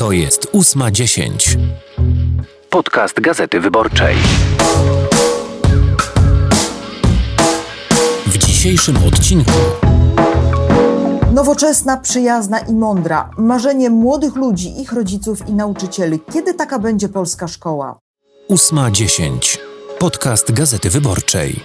To jest ósma dziesięć. Podcast Gazety Wyborczej. W dzisiejszym odcinku Nowoczesna, przyjazna i mądra. Marzenie młodych ludzi, ich rodziców i nauczycieli. Kiedy taka będzie polska szkoła? ósma dziesięć. Podcast Gazety Wyborczej.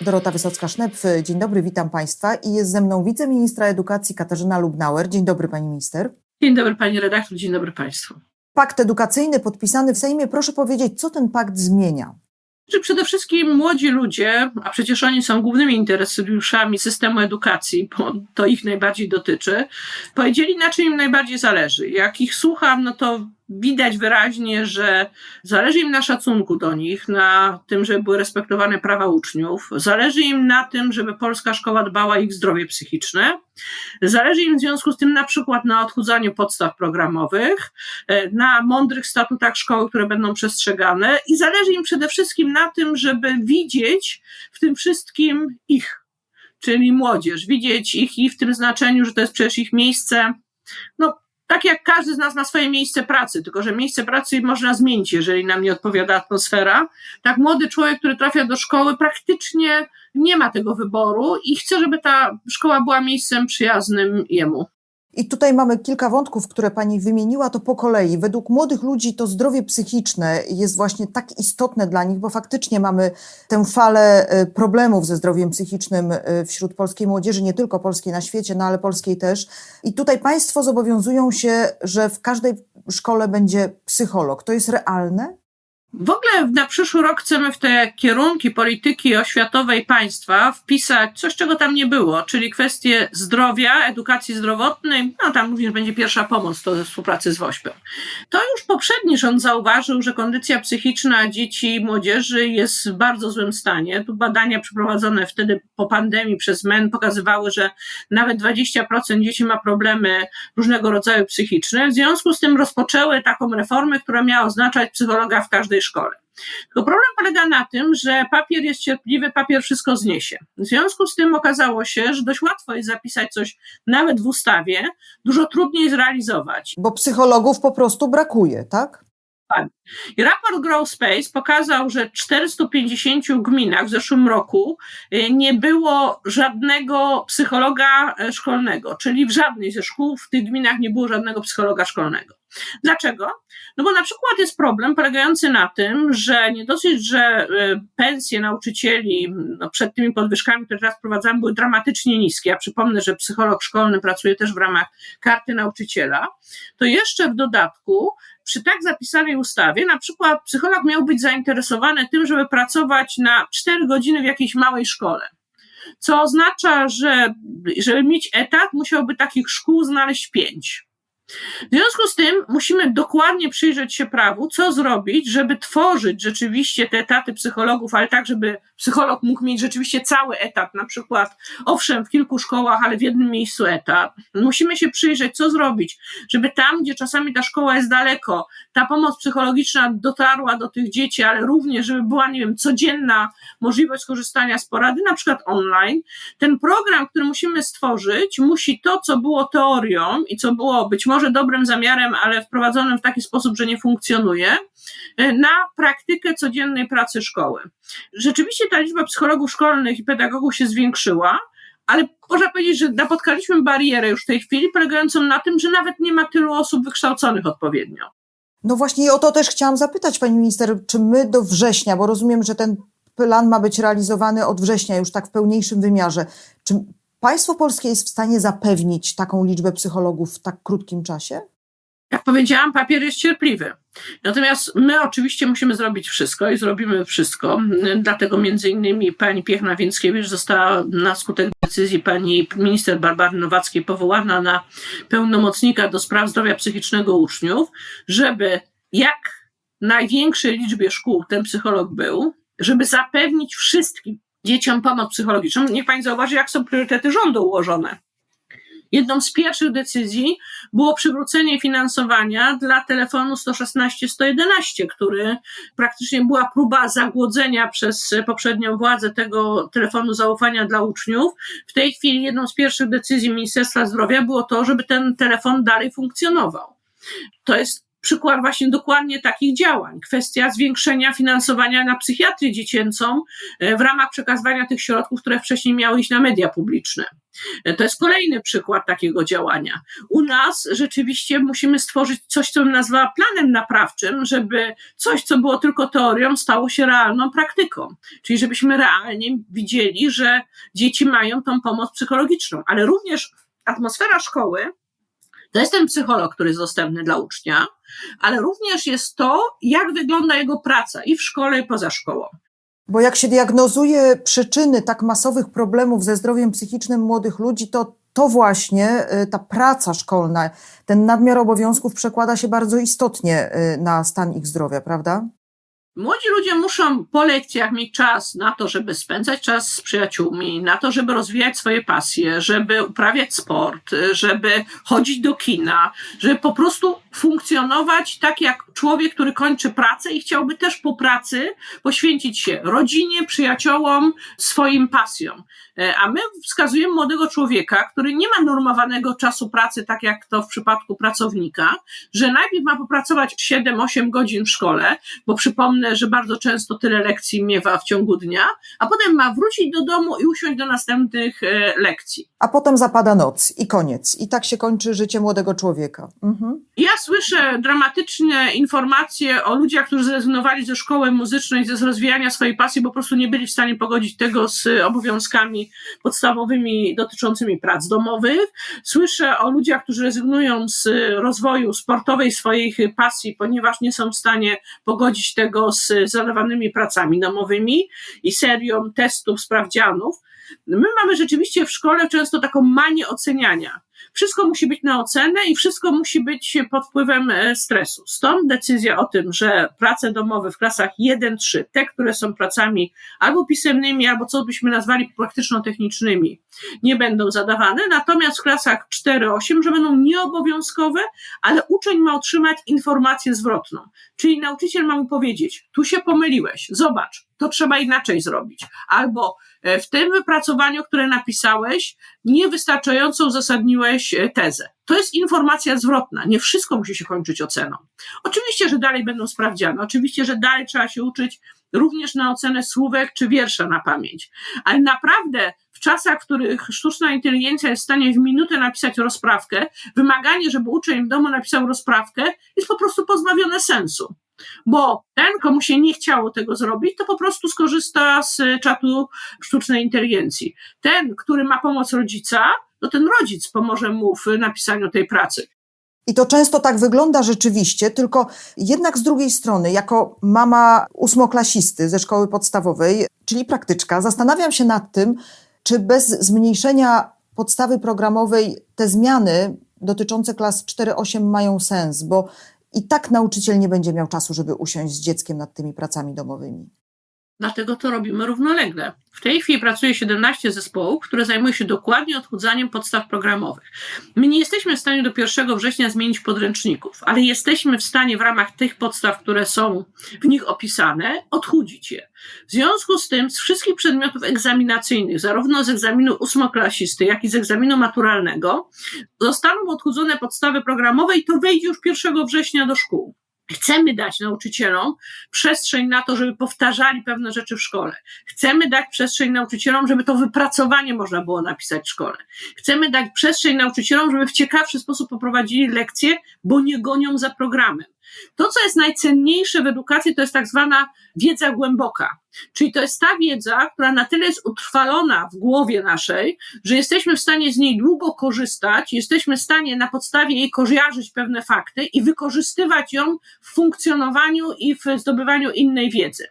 Dorota Wysocka-Sznepf, dzień dobry, witam Państwa. I jest ze mną wiceministra edukacji Katarzyna Lubnauer. Dzień dobry, Pani Minister. Dzień dobry Pani redaktor, dzień dobry Państwu. Pakt edukacyjny podpisany w Sejmie. Proszę powiedzieć, co ten pakt zmienia? Że przede wszystkim młodzi ludzie, a przecież oni są głównymi interesariuszami systemu edukacji, bo to ich najbardziej dotyczy, powiedzieli na czym im najbardziej zależy. Jak ich słucham, no to widać wyraźnie, że zależy im na szacunku do nich, na tym, żeby były respektowane prawa uczniów, zależy im na tym, żeby polska szkoła dbała o ich zdrowie psychiczne, zależy im w związku z tym na przykład na odchudzaniu podstaw programowych, e, na mądrych statutach szkoły, które będą przestrzegane i zależy im przede wszystkim na tym, żeby widzieć w tym wszystkim ich, czyli młodzież, widzieć ich i w tym znaczeniu, że to jest przecież ich miejsce, no tak jak każdy z nas ma swoje miejsce pracy, tylko że miejsce pracy można zmienić, jeżeli nam nie odpowiada atmosfera. Tak młody człowiek, który trafia do szkoły, praktycznie nie ma tego wyboru i chce, żeby ta szkoła była miejscem przyjaznym jemu. I tutaj mamy kilka wątków, które Pani wymieniła, to po kolei. Według młodych ludzi to zdrowie psychiczne jest właśnie tak istotne dla nich, bo faktycznie mamy tę falę e, problemów ze zdrowiem psychicznym e, wśród polskiej młodzieży, nie tylko polskiej na świecie, no ale polskiej też. I tutaj Państwo zobowiązują się, że w każdej szkole będzie psycholog. To jest realne? W ogóle na przyszły rok chcemy w te kierunki polityki oświatowej państwa wpisać coś, czego tam nie było, czyli kwestie zdrowia, edukacji zdrowotnej, no tam również będzie pierwsza pomoc to ze współpracy z WOŚP-em. To już poprzedni rząd zauważył, że kondycja psychiczna dzieci i młodzieży jest w bardzo złym stanie. Tu badania przeprowadzone wtedy po pandemii przez MEN pokazywały, że nawet 20% dzieci ma problemy różnego rodzaju psychiczne. W związku z tym rozpoczęły taką reformę, która miała oznaczać psychologa w każdej szkole. Tylko problem polega na tym, że papier jest cierpliwy, papier wszystko zniesie. W związku z tym okazało się, że dość łatwo jest zapisać coś nawet w ustawie, dużo trudniej zrealizować. Bo psychologów po prostu brakuje, tak? I raport Grow Space pokazał, że w 450 gminach w zeszłym roku y, nie było żadnego psychologa e, szkolnego, czyli w żadnej ze szkół w tych gminach nie było żadnego psychologa szkolnego. Dlaczego? No bo na przykład jest problem polegający na tym, że nie dosyć, że y, pensje nauczycieli no przed tymi podwyżkami, które teraz wprowadzamy, były dramatycznie niskie. Ja przypomnę, że psycholog szkolny pracuje też w ramach karty nauczyciela, to jeszcze w dodatku przy tak zapisanej ustawie, na przykład psycholog miał być zainteresowany tym, żeby pracować na 4 godziny w jakiejś małej szkole. Co oznacza, że żeby mieć etat, musiałby takich szkół znaleźć pięć. W związku z tym musimy dokładnie przyjrzeć się prawu, co zrobić, żeby tworzyć rzeczywiście te etaty psychologów, ale tak, żeby psycholog mógł mieć rzeczywiście cały etat, na przykład, owszem, w kilku szkołach, ale w jednym miejscu etat. Musimy się przyjrzeć, co zrobić, żeby tam, gdzie czasami ta szkoła jest daleko, ta pomoc psychologiczna dotarła do tych dzieci, ale również, żeby była, nie wiem, codzienna możliwość skorzystania z porady, na przykład online. Ten program, który musimy stworzyć, musi to, co było teorią i co było być może dobrym zamiarem, ale wprowadzonym w taki sposób, że nie funkcjonuje, na praktykę codziennej pracy szkoły. Rzeczywiście ta liczba psychologów szkolnych i pedagogów się zwiększyła, ale można powiedzieć, że napotkaliśmy barierę już w tej chwili, polegającą na tym, że nawet nie ma tylu osób wykształconych odpowiednio. No właśnie o to też chciałam zapytać Pani Minister, czy my do września, bo rozumiem, że ten plan ma być realizowany od września już tak w pełniejszym wymiarze. Czy Państwo polskie jest w stanie zapewnić taką liczbę psychologów w tak krótkim czasie? Jak powiedziałam, papier jest cierpliwy. Natomiast my oczywiście musimy zrobić wszystko i zrobimy wszystko. Dlatego między innymi pani Piechna Więckiewicz została na skutek decyzji pani minister Barbary Nowackiej powołana na pełnomocnika do spraw zdrowia psychicznego uczniów, żeby jak największej liczbie szkół ten psycholog był, żeby zapewnić wszystkim dzieciom pomoc psychologiczną. Niech pani zauważy, jak są priorytety rządu ułożone. Jedną z pierwszych decyzji było przywrócenie finansowania dla telefonu 116-111, który praktycznie była próba zagłodzenia przez poprzednią władzę tego telefonu zaufania dla uczniów. W tej chwili jedną z pierwszych decyzji Ministerstwa Zdrowia było to, żeby ten telefon dalej funkcjonował. To jest przykład właśnie dokładnie takich działań. Kwestia zwiększenia finansowania na psychiatrię dziecięcą e, w ramach przekazywania tych środków, które wcześniej miały iść na media publiczne. E, To jest kolejny przykład takiego działania. U nas rzeczywiście musimy stworzyć coś, co bym nazwała planem naprawczym, żeby coś, co było tylko teorią, stało się realną praktyką. Czyli żebyśmy realnie widzieli, że dzieci mają tą pomoc psychologiczną, ale również atmosfera szkoły to jest ten psycholog, który jest dostępny dla ucznia, ale również jest to, jak wygląda jego praca i w szkole, i poza szkołą. Bo jak się diagnozuje przyczyny tak masowych problemów ze zdrowiem psychicznym młodych ludzi, to to właśnie y, ta praca szkolna, ten nadmiar obowiązków przekłada się bardzo istotnie y, na stan ich zdrowia, prawda? Młodzi ludzie muszą po lekcjach mieć czas na to, żeby spędzać czas z przyjaciółmi, na to, żeby rozwijać swoje pasje, żeby uprawiać sport, żeby chodzić do kina, żeby po prostu funkcjonować tak jak człowiek, który kończy pracę i chciałby też po pracy poświęcić się rodzinie, przyjaciołom, swoim pasjom. E, A my wskazujemy młodego człowieka, który nie ma normowanego czasu pracy, tak jak to w przypadku pracownika, że najpierw ma popracować 7-8 godzin w szkole, bo przypomnę, że bardzo często tyle lekcji miewa w ciągu dnia, a potem ma wrócić do domu i usiąść do następnych e, lekcji. A potem zapada noc i koniec. I tak się kończy życie młodego człowieka. Mhm. Ja słyszę dramatyczne informacje o ludziach, którzy zrezygnowali ze szkoły muzycznej, ze rozwijania swojej pasji, bo po prostu nie byli w stanie pogodzić tego z obowiązkami podstawowymi dotyczącymi prac domowych. Słyszę o ludziach, którzy rezygnują z rozwoju sportowej swoich pasji, ponieważ nie są w stanie pogodzić tego z zadawanymi pracami domowymi i serią testów, sprawdzianów. My mamy rzeczywiście w szkole często taką manię oceniania. Wszystko musi być na ocenę i wszystko musi być pod wpływem e, stresu. Stąd decyzja o tym, że prace domowe w klasach 1-3, te, które są pracami albo pisemnymi, albo co byśmy nazwali praktyczno-technicznymi, nie będą zadawane, natomiast w klasach 4-8, że będą nieobowiązkowe, ale uczeń ma otrzymać informację zwrotną. Czyli nauczyciel ma mu powiedzieć, tu się pomyliłeś, zobacz, to trzeba inaczej zrobić. Albo w tym wypracowaniu, które napisałeś, niewystarczająco uzasadniłeś e, tezę. To jest informacja zwrotna. Nie wszystko musi się kończyć oceną. Oczywiście, że dalej będą sprawdziane. Oczywiście, że dalej trzeba się uczyć również na ocenę słówek czy wiersza na pamięć. Ale naprawdę w czasach, w których sztuczna inteligencja jest w stanie w minutę napisać rozprawkę, wymaganie, żeby uczeń w domu napisał rozprawkę, jest po prostu pozbawione sensu. Bo ten, komu się nie chciało tego zrobić, to po prostu skorzysta z czatu sztucznej inteligencji. Ten, który ma pomoc rodzica, to ten rodzic pomoże mu w napisaniu tej pracy. I to często tak wygląda rzeczywiście, tylko jednak z drugiej strony, jako mama ósmoklasisty ze szkoły podstawowej, czyli praktyczka, zastanawiam się nad tym, czy bez zmniejszenia podstawy programowej te zmiany dotyczące klas 4-8 mają sens, bo i tak nauczyciel nie będzie miał czasu, żeby usiąść z dzieckiem nad tymi pracami domowymi. Dlatego to robimy równolegle. W tej chwili pracuje 17 zespołów, które zajmują się dokładnie odchudzaniem podstaw programowych. My nie jesteśmy w stanie do 1 września zmienić podręczników, ale jesteśmy w stanie w ramach tych podstaw, które są w nich opisane, odchudzić je. W związku z tym z wszystkich przedmiotów egzaminacyjnych, zarówno z egzaminu ósmoklasisty, jak i z egzaminu maturalnego, zostaną odchudzone podstawy programowe i to wejdzie już 1 września do szkół. Chcemy dać nauczycielom przestrzeń na to, żeby powtarzali pewne rzeczy w szkole. Chcemy dać przestrzeń nauczycielom, żeby to wypracowanie można było napisać w szkole. Chcemy dać przestrzeń nauczycielom, żeby w ciekawszy sposób poprowadzili lekcje, bo nie gonią za programem. To, co jest najcenniejsze w edukacji, to jest tak zwana wiedza głęboka. Czyli to jest ta wiedza, która na tyle jest utrwalona w głowie naszej, że jesteśmy w stanie z niej długo korzystać, jesteśmy w stanie na podstawie jej kojarzyć pewne fakty i wykorzystywać ją w funkcjonowaniu i w zdobywaniu innej wiedzy.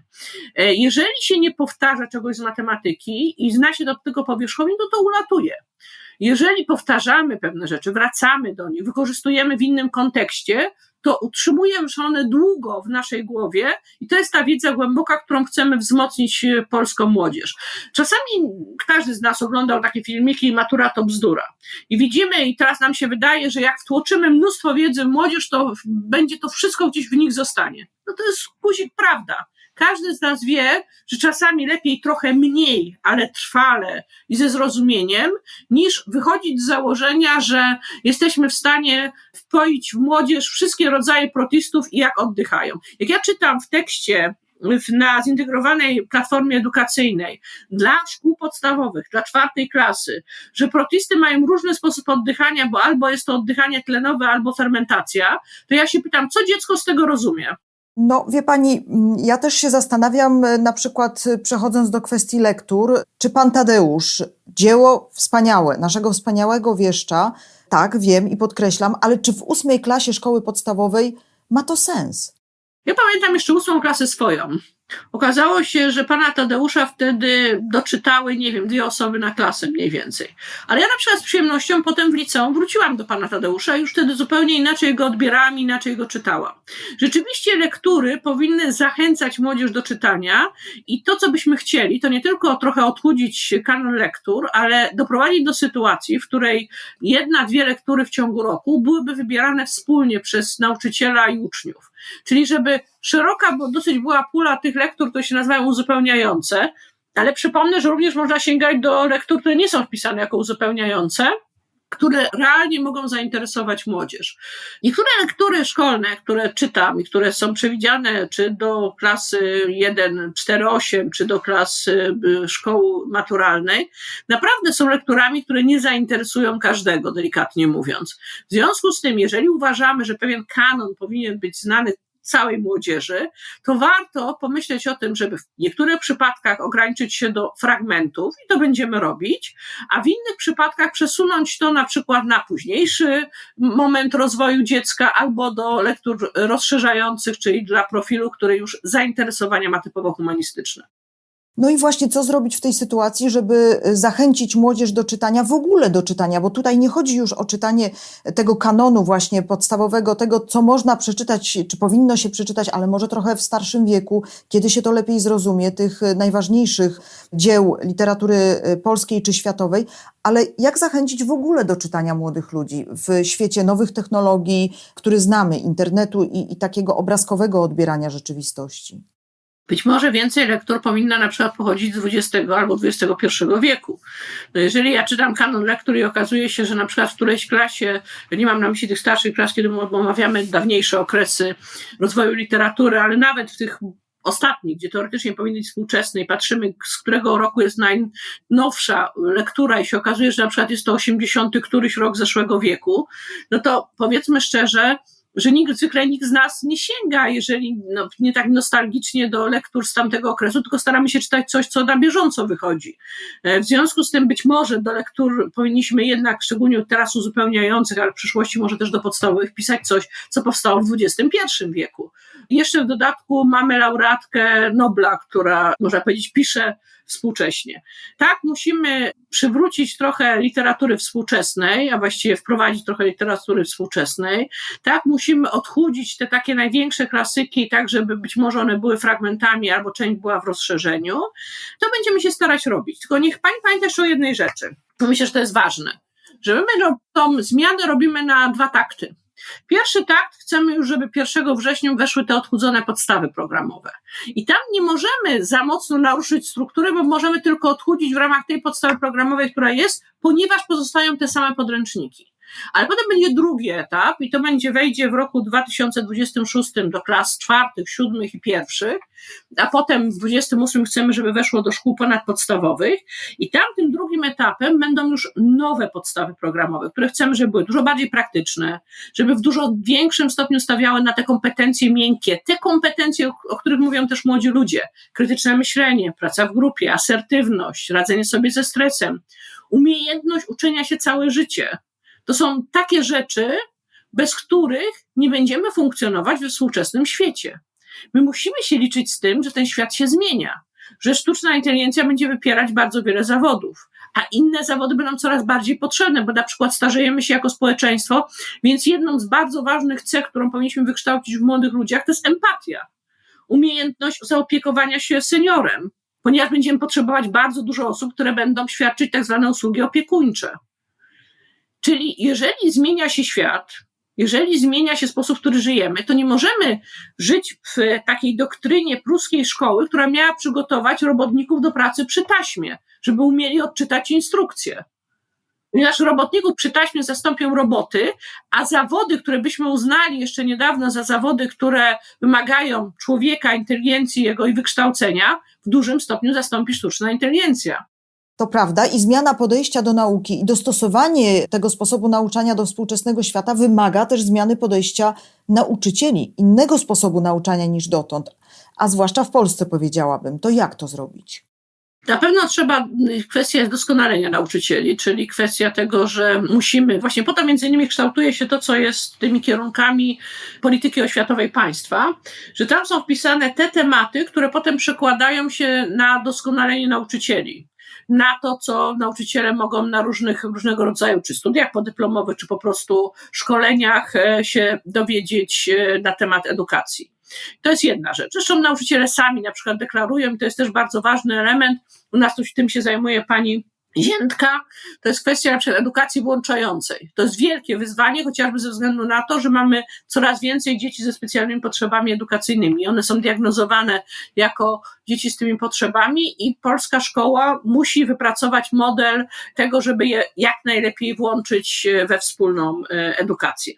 E, Jeżeli się nie powtarza czegoś z matematyki i zna się do tego powierzchownie, to to ulatuje. Jeżeli powtarzamy pewne rzeczy, wracamy do nich, wykorzystujemy w innym kontekście, to utrzymujemy one długo w naszej głowie i to jest ta wiedza głęboka, którą chcemy wzmocnić e, polską młodzież. Czasami każdy z nas oglądał takie filmiki Matura to bzdura i widzimy i teraz nam się wydaje, że jak wtłoczymy mnóstwo wiedzy w młodzież, to będzie to wszystko gdzieś w nich zostanie. No to jest guzik prawda. Każdy z nas wie, że czasami lepiej trochę mniej, ale trwale i ze zrozumieniem, niż wychodzić z założenia, że jesteśmy w stanie wpoić w młodzież wszystkie rodzaje protestów i jak oddychają. Jak ja czytam w tekście na zintegrowanej platformie edukacyjnej dla szkół podstawowych, dla czwartej klasy, że protesty mają różny sposób oddychania, bo albo jest to oddychanie tlenowe, albo fermentacja, to ja się pytam, co dziecko z tego rozumie? No, wie pani, mm, ja też się zastanawiam, e, na przykład e, przechodząc do kwestii lektur, czy pan Tadeusz, dzieło wspaniałe, naszego wspaniałego wieszcza, tak, wiem i podkreślam, ale czy w ósmej klasie szkoły podstawowej ma to sens? Ja pamiętam jeszcze ósmą klasę swoją. Okazało się, że pana Tadeusza wtedy doczytały, nie wiem, dwie osoby na klasę mniej więcej. Ale ja na przykład z przyjemnością potem w liceum wróciłam do pana Tadeusza i już wtedy zupełnie inaczej go odbierałam, inaczej go czytałam. Rzeczywiście lektury powinny zachęcać młodzież do czytania i to, co byśmy chcieli, to nie tylko trochę odchudzić kanon lektur, ale doprowadzić do sytuacji, w której jedna, dwie lektury w ciągu roku byłyby wybierane wspólnie przez nauczyciela i uczniów. Czyli żeby szeroka, bo dosyć była pula tych lektur, które się nazywają uzupełniające, ale przypomnę, że również można sięgać do lektur, które nie są wpisane jako uzupełniające, które realnie mogą zainteresować młodzież. Niektóre lektury szkolne, które czytam i które są przewidziane czy do klasy 1, 4, 8, czy do klasy y, szkoły maturalnej, naprawdę są lekturami, które nie zainteresują każdego, delikatnie mówiąc. W związku z tym, jeżeli uważamy, że pewien kanon powinien być znany całej młodzieży, to warto pomyśleć o tym, żeby w niektórych przypadkach ograniczyć się do fragmentów i to będziemy robić, a w innych przypadkach przesunąć to na przykład na późniejszy moment rozwoju dziecka albo do lektur rozszerzających, czyli dla profilu, który już zainteresowania ma typowo humanistyczne. No i właśnie co zrobić w tej sytuacji, żeby e, zachęcić młodzież do czytania, w ogóle do czytania, bo tutaj nie chodzi już o czytanie tego kanonu właśnie podstawowego, tego co można przeczytać, czy powinno się przeczytać, ale może trochę w starszym wieku, kiedy się to lepiej zrozumie, tych e, najważniejszych dzieł literatury e, polskiej czy światowej, ale jak zachęcić w ogóle do czytania młodych ludzi w świecie nowych technologii, który znamy, internetu i, i takiego obrazkowego odbierania rzeczywistości? Być może więcej lektur powinna na przykład pochodzić z XX albo XXI wieku. No jeżeli ja czytam kanon lektur i okazuje się, że na przykład w którejś klasie, nie mam na myśli tych starszych klas, kiedy omawiamy dawniejsze okresy rozwoju literatury, ale nawet w tych ostatnich, gdzie teoretycznie powinny być współczesne i patrzymy, z którego roku jest najnowsza lektura i się okazuje, że na przykład jest to 80 któryś rok zeszłego wieku, no to powiedzmy szczerze, że nikt, zwykle nikt z nas nie sięga, jeżeli no, nie tak nostalgicznie do lektur z tamtego okresu, tylko staramy się czytać coś, co na bieżąco wychodzi. E, W związku z tym być może do lektur powinniśmy jednak, szczególnie teraz uzupełniających, ale w przyszłości może też do podstawowych, wpisać coś, co powstało w XXI wieku. Jeszcze w dodatku mamy laureatkę Nobla, która, można powiedzieć, pisze współcześnie. Tak, musimy przywrócić trochę literatury współczesnej, a właściwie wprowadzić trochę literatury współczesnej. Tak, musimy odchudzić te takie największe klasyki, tak, żeby być może one były fragmentami albo część była w rozszerzeniu. To będziemy się starać robić. Tylko niech pani pamięta jeszcze o jednej rzeczy. Myślę, że to jest ważne. Że my tą zmianę robimy na dwa takty. Pierwszy takt chcemy już, żeby 1 września weszły te odchudzone podstawy programowe. I tam nie możemy za mocno naruszyć struktury, bo możemy tylko odchudzić w ramach tej podstawy programowej, która jest, ponieważ pozostają te same podręczniki. Ale potem będzie drugi etap i to będzie wejdzie w roku 2026 do klas czwartych, siódmych i pierwszych, a potem w 28 chcemy, żeby weszło do szkół ponadpodstawowych i tam tym drugim etapem będą już nowe podstawy programowe, które chcemy, żeby były dużo bardziej praktyczne, żeby w dużo większym stopniu stawiały na te kompetencje miękkie, te kompetencje, o, których mówią też młodzi ludzie, krytyczne myślenie, praca w grupie, asertywność, radzenie sobie ze stresem, umiejętność uczenia się całe życie. To są takie rzeczy, bez których nie będziemy funkcjonować we współczesnym świecie. My musimy się liczyć z tym, że ten świat się zmienia, że sztuczna inteligencja będzie wypierać bardzo wiele zawodów, a inne zawody będą coraz bardziej potrzebne, bo na przykład starzejemy się jako społeczeństwo, więc jedną z bardzo ważnych cech, którą powinniśmy wykształcić w młodych ludziach, to jest empatia. Umiejętność zaopiekowania się seniorem, ponieważ będziemy potrzebować bardzo dużo osób, które będą świadczyć tak zwane usługi opiekuńcze. Czyli jeżeli zmienia się świat, jeżeli zmienia się sposób, w który żyjemy, to nie możemy żyć w takiej doktrynie pruskiej szkoły, która miała przygotować robotników do pracy przy taśmie, żeby umieli odczytać instrukcje. Ponieważ robotników przy taśmie zastąpią roboty, a zawody, które byśmy uznali jeszcze niedawno za zawody, które wymagają człowieka, inteligencji jego i wykształcenia, w dużym stopniu zastąpi sztuczna inteligencja. To prawda i zmiana podejścia do nauki i dostosowanie tego sposobu nauczania do współczesnego świata wymaga też zmiany podejścia nauczycieli, innego sposobu nauczania niż dotąd, a zwłaszcza w Polsce powiedziałabym. To jak to zrobić? Na pewno trzeba, kwestia jest doskonalenia nauczycieli, czyli kwestia tego, że musimy, właśnie po to między innymi kształtuje się to, co jest tymi kierunkami polityki oświatowej państwa, że tam są wpisane te tematy, które potem przekładają się na doskonalenie nauczycieli na to, co nauczyciele mogą na różnych, różnego rodzaju, czy studiach podyplomowych, czy po prostu szkoleniach e, się dowiedzieć e, na temat edukacji. To jest jedna rzecz. Zresztą nauczyciele sami na przykład deklarują, i to jest też bardzo ważny element, u nas tym się zajmuje pani Ziętka to jest kwestia na przykład edukacji włączającej. To jest wielkie wyzwanie, chociażby ze względu na to, że mamy coraz więcej dzieci ze specjalnymi potrzebami edukacyjnymi. One są diagnozowane jako dzieci z tymi potrzebami i polska szkoła musi wypracować model tego, żeby je jak najlepiej włączyć we wspólną e, edukację.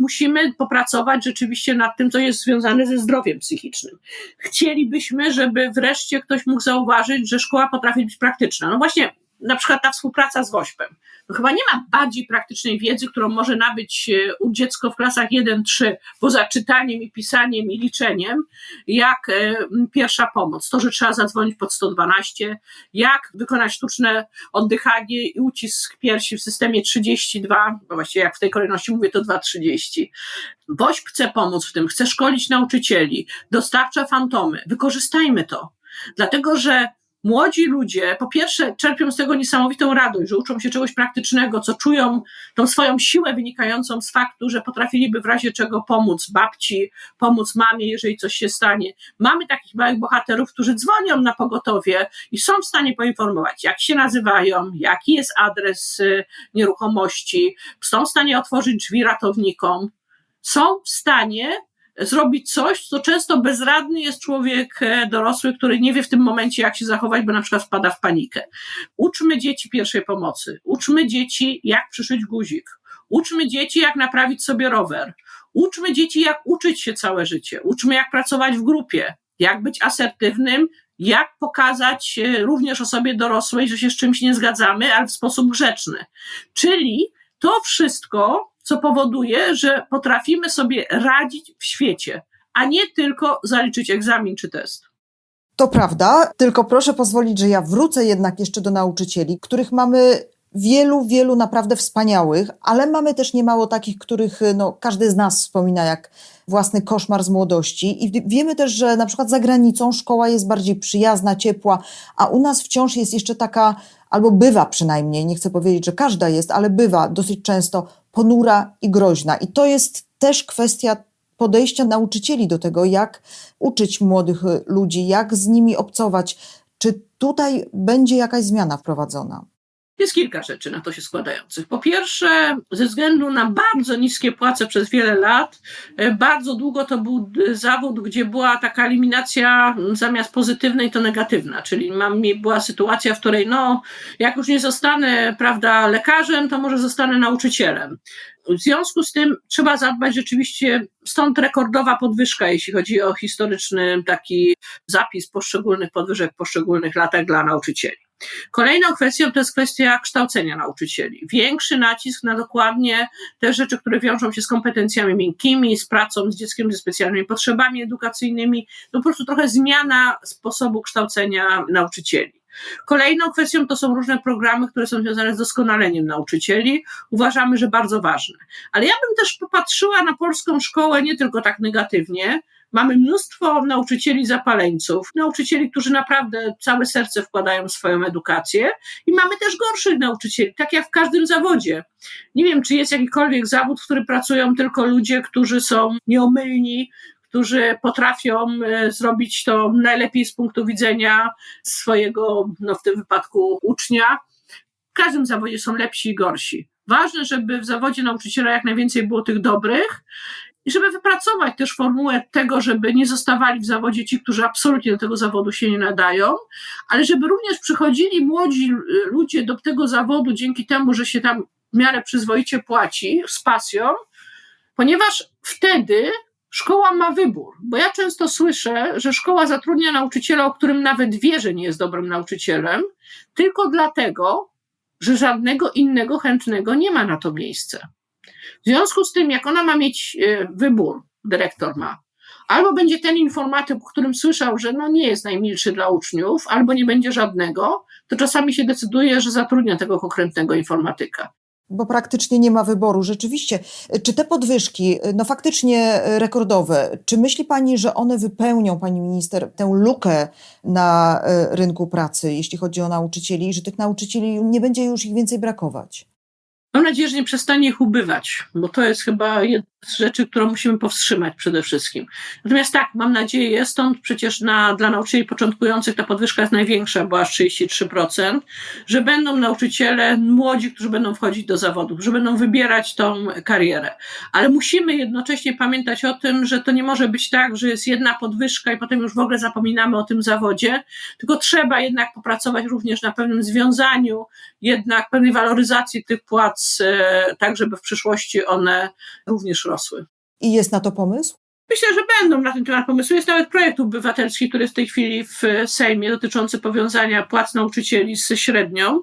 Musimy popracować rzeczywiście nad tym, co jest związane ze zdrowiem psychicznym. Chcielibyśmy, żeby wreszcie ktoś mógł zauważyć, że szkoła potrafi być praktyczna. No właśnie, na przykład ta współpraca z WOŚP-em. No chyba nie ma bardziej praktycznej wiedzy, którą może nabyć e, u dziecko w klasach 1-3, poza czytaniem i pisaniem i liczeniem, jak e, pierwsza pomoc. To, że trzeba zadzwonić pod 112, jak wykonać sztuczne oddychanie i ucisk piersi w systemie 32, bo właściwie jak w tej kolejności mówię, to 2,30. WOŚP chce pomóc w tym, chce szkolić nauczycieli, dostarcza fantomy. Wykorzystajmy to. Dlatego, że młodzi ludzie, po pierwsze, czerpią z tego niesamowitą radość, że uczą się czegoś praktycznego, co czują tą swoją siłę wynikającą z faktu, że potrafiliby w razie czego pomóc babci, pomóc mamie, jeżeli coś się stanie. Mamy takich małych bohaterów, którzy dzwonią na pogotowie i są w stanie poinformować, jak się nazywają, jaki jest adres y, nieruchomości, są w stanie otworzyć drzwi ratownikom, są w stanie zrobić coś, co często bezradny jest człowiek e, dorosły, który nie wie w tym momencie, jak się zachować, bo na przykład wpada w panikę. Uczmy dzieci pierwszej pomocy, uczmy dzieci, jak przyszyć guzik, uczmy dzieci, jak naprawić sobie rower, uczmy dzieci, jak uczyć się całe życie, uczmy, jak pracować w grupie, jak być asertywnym, jak pokazać e, również osobie dorosłej, że się z czymś nie zgadzamy, ale w sposób grzeczny. Czyli to wszystko co powoduje, że potrafimy sobie radzić w świecie, a nie tylko zaliczyć egzamin czy test. To prawda, tylko proszę pozwolić, że ja wrócę jednak jeszcze do nauczycieli, których mamy wielu, wielu naprawdę wspaniałych, ale mamy też niemało takich, których no, każdy z nas wspomina jak własny koszmar z młodości. I wiemy też, że na przykład za granicą szkoła jest bardziej przyjazna, ciepła, a u nas wciąż jest jeszcze taka, albo bywa przynajmniej, nie chcę powiedzieć, że każda jest, ale bywa dosyć często ponura i groźna. I to jest też kwestia podejścia nauczycieli do tego, jak uczyć młodych ludzi, jak z nimi obcować. Czy tutaj będzie jakaś zmiana wprowadzona? Jest kilka rzeczy na to się składających. Po pierwsze, ze względu na bardzo niskie płace przez wiele lat, e, bardzo długo to był zawód, gdzie była taka eliminacja zamiast pozytywnej, to negatywna. Czyli mam, była sytuacja, w której no, jak już nie zostanę prawda, lekarzem, to może zostanę nauczycielem. W związku z tym trzeba zadbać rzeczywiście, stąd rekordowa podwyżka, jeśli chodzi o historyczny taki zapis poszczególnych podwyżek w poszczególnych latach dla nauczycieli. Kolejną kwestią to jest kwestia kształcenia nauczycieli. Większy nacisk na dokładnie te rzeczy, które wiążą się z kompetencjami miękkimi, z pracą z dzieckiem ze specjalnymi potrzebami edukacyjnymi, no po prostu trochę zmiana sposobu kształcenia nauczycieli. Kolejną kwestią to są różne programy, które są związane z doskonaleniem nauczycieli. Uważamy, że bardzo ważne. Ale ja bym też popatrzyła na polską szkołę nie tylko tak negatywnie, Mamy mnóstwo nauczycieli zapaleńców, nauczycieli, którzy naprawdę całe serce wkładają w swoją edukację, i mamy też gorszych nauczycieli, tak jak w każdym zawodzie. Nie wiem, czy jest jakikolwiek zawód, w którym pracują tylko ludzie, którzy są nieomylni, którzy potrafią e, zrobić to najlepiej z punktu widzenia swojego, no w tym wypadku ucznia. W każdym zawodzie są lepsi i gorsi. Ważne, żeby w zawodzie nauczyciela jak najwięcej było tych dobrych i żeby wypracować też formułę tego, żeby nie zostawali w zawodzie ci, którzy absolutnie do tego zawodu się nie nadają, ale żeby również przychodzili młodzi ludzie do tego zawodu dzięki temu, że się tam w miarę przyzwoicie płaci, z pasją, ponieważ wtedy szkoła ma wybór. Bo ja często słyszę, że szkoła zatrudnia nauczyciela, o którym nawet wie, że nie jest dobrym nauczycielem, tylko dlatego, że żadnego innego chętnego nie ma na to miejsce. W związku z tym, jak ona ma mieć e, wybór, dyrektor ma, albo będzie ten informatyk, którym słyszał, że no nie jest najmilszy dla uczniów, albo nie będzie żadnego, to czasami się decyduje, że zatrudnia tego konkretnego informatyka. Bo praktycznie nie ma wyboru. Rzeczywiście, czy te podwyżki, no faktycznie rekordowe, czy myśli Pani, że one wypełnią, Pani Minister, tę lukę na e, rynku pracy, jeśli chodzi o nauczycieli, że tych nauczycieli nie będzie już ich więcej brakować? Nadzieję, że nie przestanie ich ubywać, bo to jest chyba rzeczy, którą musimy powstrzymać przede wszystkim. Natomiast tak, mam nadzieję, stąd przecież na, dla nauczycieli początkujących ta podwyżka jest największa, bo aż 33%, że będą nauczyciele młodzi, którzy będą wchodzić do zawodów, że będą wybierać tą karierę. Ale musimy jednocześnie pamiętać o tym, że to nie może być tak, że jest jedna podwyżka i potem już w ogóle zapominamy o tym zawodzie, tylko trzeba jednak popracować również na pewnym związaniu, jednak pewnej waloryzacji tych płac, e, tak żeby w przyszłości one również rosły. I jest na to pomysł? Myślę, że będą na ten temat pomysły. Jest nawet projekt obywatelski, który jest w tej chwili w Sejmie dotyczący powiązania płac nauczycieli z średnią.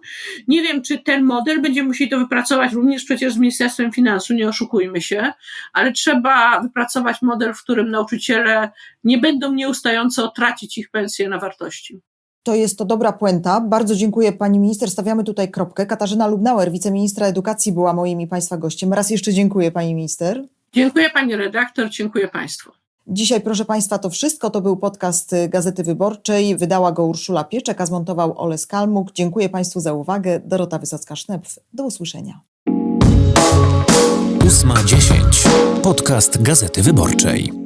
Nie wiem, czy ten model będzie musieli to wypracować również przecież z Ministerstwem Finansów, nie oszukujmy się, ale trzeba wypracować model, w którym nauczyciele nie będą nieustająco tracić ich pensje na wartości. To jest to dobra puenta. Bardzo dziękuję Pani Minister. Stawiamy tutaj kropkę. Katarzyna Lubnauer, wiceministra edukacji, była moim i Państwa gościem. Raz jeszcze dziękuję Pani Minister. Dziękuję Pani redaktor, dziękuję Państwu. Dzisiaj, proszę Państwa, to wszystko. To był podcast Gazety Wyborczej. Wydała go Urszula Pieczek, a zmontował Ole Skalmuk. Dziękuję Państwu za uwagę. Dorota Wysocka-Sznepf. Do usłyszenia. 8.10. Podcast Gazety Wyborczej.